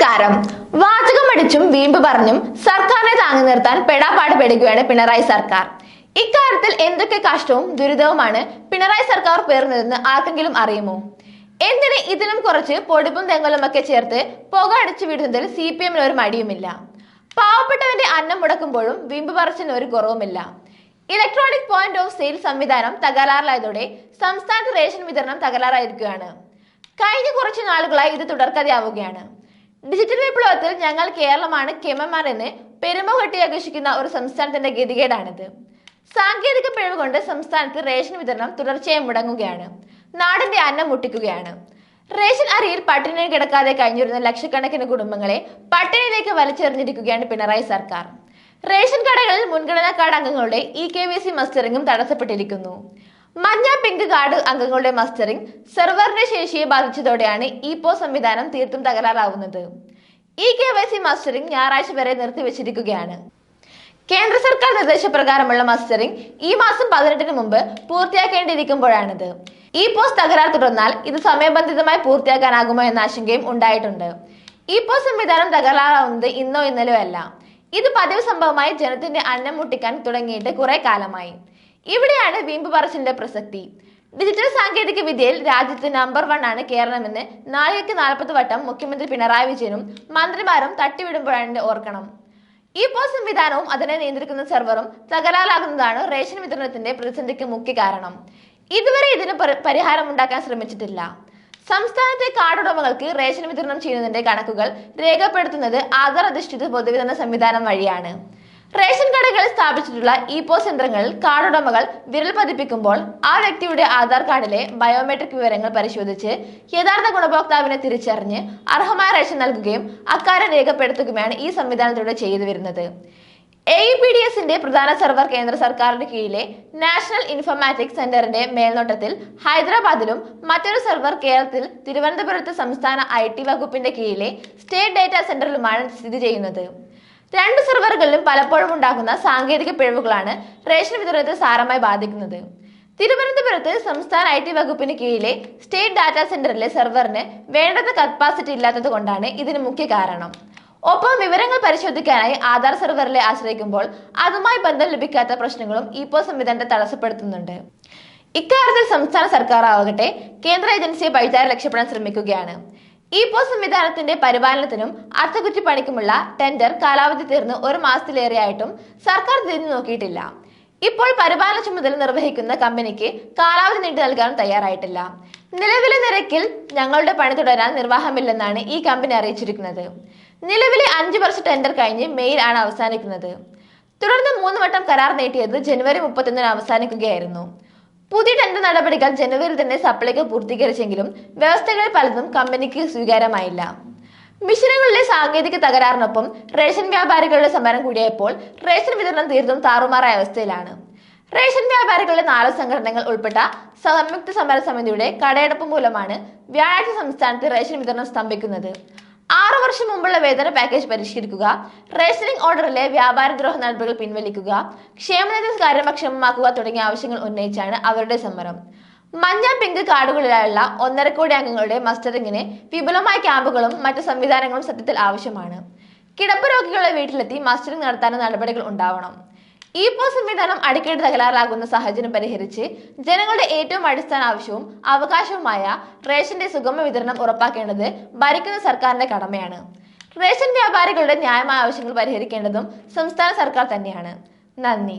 നമസ്കാരം. വാചകമടിച്ചും വീമ്പ് പറഞ്ഞും സർക്കാരിനെ താങ്ങി നിർത്താൻ പെടാപ്പാട് പെടുകയാണ് പിണറായി സർക്കാർ. ഇക്കാര്യത്തിൽ എന്തൊക്കെ കഷ്ടവും ദുരിതവുമാണ് പിണറായി സർക്കാർ പേർന്നതെന്ന് ആർക്കെങ്കിലും അറിയുമോ? എന്തിന് ഇതിലും കുറച്ച് പൊടിപ്പും തെങ്ങലും ഒക്കെ ചേർത്ത് പുക അടിച്ചു വിടുന്നതിൽ സി പി എമ്മിന് ഒരു മടിയുമില്ല. പാവപ്പെട്ടവന്റെ അന്നം മുടക്കുമ്പോഴും വീമ്പ് പറച്ചിന് ഒരു കുറവുമില്ല. ഇലക്ട്രോണിക് പോയിന്റ് ഓഫ് സെയിൽ സംവിധാനം തകരാറിലായതോടെ സംസ്ഥാനത്ത് റേഷൻ വിതരണം തകരാറായിരിക്കുകയാണ്. കഴിഞ്ഞ കുറച്ച് നാളുകളായി ഇത് തുടർക്കഥയാവുകയാണ്. ഡിജിറ്റൽ വിപ്ലവത്തിൽ ഞങ്ങൾ കേരളമാണ് കെമമാർ എന്ന് പെരുമ കെട്ടി ആഘോഷിക്കുന്ന ഒരു സംസ്ഥാനത്തിന്റെ ഗതികേടാണിത്. സാങ്കേതിക പിഴവ് കൊണ്ട് സംസ്ഥാനത്ത് റേഷൻ വിതരണം തുടർച്ചയായി മുടങ്ങുകയാണ്. നാടിന്റെ അന്നം മുട്ടിക്കുകയാണ്. റേഷൻ അരിയിൽ പട്ടിണി കിടക്കാതെ കഴിഞ്ഞിരുന്ന ലക്ഷക്കണക്കിന് കുടുംബങ്ങളെ പട്ടിണിയിലേക്ക് വലിച്ചെറിഞ്ഞിരിക്കുകയാണ് പിണറായി സർക്കാർ. റേഷൻ കടകളിൽ മുൻഗണനാ കാർഡ് അംഗങ്ങളുടെ ഇ കെ വി സി മസ്റ്ററിംഗും തടസ്സപ്പെട്ടിരിക്കുന്നു. മഞ്ഞ പിങ്ക് കാർഡ് അംഗങ്ങളുടെ മസ്റ്ററിംഗ് സെർവറിന്റെ ശേഷിയെ ബാധിച്ചതോടെയാണ് ഇ പോ സംവിധാനം തീർത്തും തകരാറാവുന്നത്. E K Y C mustering ഞായറാഴ്ച വരെ നിർത്തിവെച്ചിരിക്കുകയാണ്. കേന്ദ്ര സർക്കാർ നിർദ്ദേശപ്രകാരമുള്ള മസ്റ്ററിംഗ് ഈ മാസം പതിനെട്ടിന് മുമ്പ് പൂർത്തിയാക്കേണ്ടിയിരിക്കുമ്പോഴാണിത്. ഈ പോസ് തകരാർ തുടർന്നാൽ ഇത് സമയബന്ധിതമായി പൂർത്തിയാക്കാനാകുമോ എന്ന ആശങ്കയും ഉണ്ടായിട്ടുണ്ട്. ഈ പോസ്റ്റ് സംവിധാനം തകരാറാവുന്നത് ഇന്നോ ഇന്നലെയോ അല്ല. ഇത് പതിവ് സംഭവമായി ജനത്തിന്റെ അന്നം മുട്ടിക്കാൻ തുടങ്ങിയിട്ട് കുറെ കാലമായി. ഇവിടെയാണ് വീമ്പ് പറച്ചിലിന്റെ പ്രസക്തി. ഡിജിറ്റൽ സാങ്കേതിക വിദ്യയിൽ രാജ്യത്ത് നമ്പർ വൺ ആണ് കേരളമെന്ന് നാഴികയ്ക്ക് നാൽപ്പത് വട്ടം മുഖ്യമന്ത്രി പിണറായി വിജയനും മന്ത്രിമാരും തട്ടിവിടുമ്പോഴാണ് ഓർക്കണം. ഈ പോസ് സംവിധാനവും അതിനെ നിയന്ത്രിക്കുന്ന സെർവറും തകരാറാകുന്നതാണ് റേഷൻ വിതരണത്തിന്റെ പ്രതിസന്ധിക്ക് മുഖ്യ കാരണം. ഇതുവരെ ഇതിന് പരിഹാരം ഉണ്ടാക്കാൻ ശ്രമിച്ചിട്ടില്ല. സംസ്ഥാനത്തെ കാർഡുടമകൾക്ക് റേഷൻ വിതരണം ചെയ്യുന്നതിന്റെ കണക്കുകൾ രേഖപ്പെടുത്തുന്നത് ആധാർ അധിഷ്ഠിത പൊതുവിതരണ സംവിധാനം വഴിയാണ്. റേഷൻ കടകളിൽ സ്ഥാപിച്ചിട്ടുള്ള ഇ പോസ് യന്ത്രങ്ങളിൽ കാർഡുടമകൾ വിരൽ പതിപ്പിക്കുമ്പോൾ ആ വ്യക്തിയുടെ ആധാർ കാർഡിലെ ബയോമെട്രിക് വിവരങ്ങൾ പരിശോധിച്ച് യഥാർത്ഥ ഗുണഭോക്താവിനെ തിരിച്ചറിഞ്ഞ് അർഹമായ റേഷൻ നൽകുകയും അക്കാര്യം രേഖപ്പെടുത്തുകയുമാണ് ഈ സംവിധാനത്തിലൂടെ ചെയ്തു വരുന്നത്. എ പി ഡി എസിന്റെ പ്രധാന സെർവർ കേന്ദ്ര സർക്കാരിന് കീഴിലെ നാഷണൽ ഇൻഫർമാറ്റിക്സ് സെന്ററിന്റെ മേൽനോട്ടത്തിൽ ഹൈദരാബാദിലും മറ്റൊരു സെർവർ കേരളത്തിൽ തിരുവനന്തപുരത്ത് സംസ്ഥാന ഐ ടി വകുപ്പിന്റെ കീഴിലെ സ്റ്റേറ്റ് ഡാറ്റാ സെന്ററിലുമാണ് സ്ഥിതി ചെയ്യുന്നത്. രണ്ട് സെർവറുകളിലും പലപ്പോഴും ഉണ്ടാകുന്ന സാങ്കേതിക പിഴവുകളാണ് റേഷൻ വിതരണത്തെ സാരമായി ബാധിക്കുന്നത്. തിരുവനന്തപുരത്ത് സംസ്ഥാന ഐ ടി വകുപ്പിന് കീഴിലെ സ്റ്റേറ്റ് ഡാറ്റാ സെന്ററിലെ സെർവറിന് വേണ്ടത്ര കപ്പാസിറ്റി ഇല്ലാത്തത് കൊണ്ടാണ് ഇതിന് മുഖ്യ കാരണം. ഒപ്പം വിവരങ്ങൾ പരിശോധിക്കാനായി ആധാർ സെർവറിലെ ആശ്രയിക്കുമ്പോൾ അതുമായി ബന്ധം ലഭിക്കാത്ത പ്രശ്നങ്ങളും ഇപ്പോ സംവിധാനത്തെ തടസ്സപ്പെടുത്തുന്നുണ്ട്. ഇക്കാര്യത്തിൽ സംസ്ഥാന സർക്കാർ ആവട്ടെ കേന്ദ്ര ഏജൻസിയെ പഴിചാരി രക്ഷപ്പെടാൻ ശ്രമിക്കുകയാണ്. ഇ പോ സംവിധാനത്തിന്റെ പരിപാലനത്തിനും അർത്ഥകുറ്റിപ്പണിക്കുമുള്ള ടെൻഡർ കാലാവധി തീർന്ന് ഒരു മാസത്തിലേറെയായിട്ടും സർക്കാർ തിരിഞ്ഞു നോക്കിയിട്ടില്ല. ഇപ്പോൾ പരിപാലന ചുമതല നിർവഹിക്കുന്ന കമ്പനിക്ക് കാലാവധി നീട്ടി നൽകാൻ തയ്യാറായിട്ടില്ല. നിലവിലെ നിരക്കിൽ ഞങ്ങളുടെ പണി തുടരാൻ നിർവാഹമില്ലെന്നാണ് ഈ കമ്പനി അറിയിച്ചിരിക്കുന്നത്. നിലവിലെ അഞ്ചു വർഷ ടെൻഡർ കഴിഞ്ഞ് മെയിൽ ആണ് അവസാനിക്കുന്നത്. തുടർന്ന് മൂന്ന് വട്ടം കരാർ നീട്ടിയത് ജനുവരി മുപ്പത്തൊന്നിന് അവസാനിക്കുകയായിരുന്നു. പുതിയ ടെൻഡർ നടപടികൾ ജനുവരിയിൽ തന്നെ സപ്ലൈകോ പൂർത്തീകരിച്ചെങ്കിലും വ്യവസ്ഥകളിൽ പലതും കമ്പനിക്ക് സ്വീകാരമായില്ല മിഷനുകളിലെ സാങ്കേതിക തകരാറിനൊപ്പം റേഷൻ വ്യാപാരികളുടെ സമരം കൂടിയപ്പോൾ റേഷൻ വിതരണം തീർത്തും താറുമാറായ അവസ്ഥയിലാണ്. റേഷൻ വ്യാപാരികളുടെ നാല് സംഘടനകൾ ഉൾപ്പെട്ട സംയുക്ത സമര സമിതിയുടെ കടയടപ്പ് മൂലമാണ് വ്യാഴാഴ്ച സംസ്ഥാനത്ത് റേഷൻ വിതരണം സ്തംഭിക്കുന്നത്. ആറു വർഷം മുമ്പുള്ള വേതന പാക്കേജ് പരിഷ്കരിക്കുക റേഷനിംഗ് ഓർഡറിലെ വ്യാപാരദ്രോഹ നടപടികൾ പിൻവലിക്കുക ക്ഷേമനിധി കാര്യമക്ഷമമാക്കുക തുടങ്ങിയ ആവശ്യങ്ങൾ ഉന്നയിച്ചാണ് അവരുടെ സമരം. മഞ്ഞ പിങ്ക് കാർഡുകളിലായുള്ള ഒന്നര കോടി അംഗങ്ങളുടെ മസ്റ്ററിങ്ങിന് വിപുലമായ ക്യാമ്പുകളും മറ്റ് സംവിധാനങ്ങളും സത്യത്തിൽ ആവശ്യമാണ്. കിടപ്പ് രോഗികളുടെ വീട്ടിലെത്തി മസ്റ്ററിംഗ് നടത്താനും നടപടികൾ ഉണ്ടാവണം. ഈ പോസ് സംവിധാനം അടിക്കടി തകരാറാകുന്ന സാഹചര്യം പരിഹരിച്ച് ജനങ്ങളുടെ ഏറ്റവും അടിസ്ഥാന ആവശ്യവും അവകാശവുമായ റേഷന്റെ സുഗമ വിതരണം ഉറപ്പാക്കേണ്ടത് ഭരിക്കുന്ന സർക്കാരിന്റെ കടമയാണ്. റേഷൻ വ്യാപാരികളുടെ ന്യായമായ ആവശ്യങ്ങൾ പരിഹരിക്കേണ്ടതും സംസ്ഥാന സർക്കാർ തന്നെയാണ്. നന്ദി.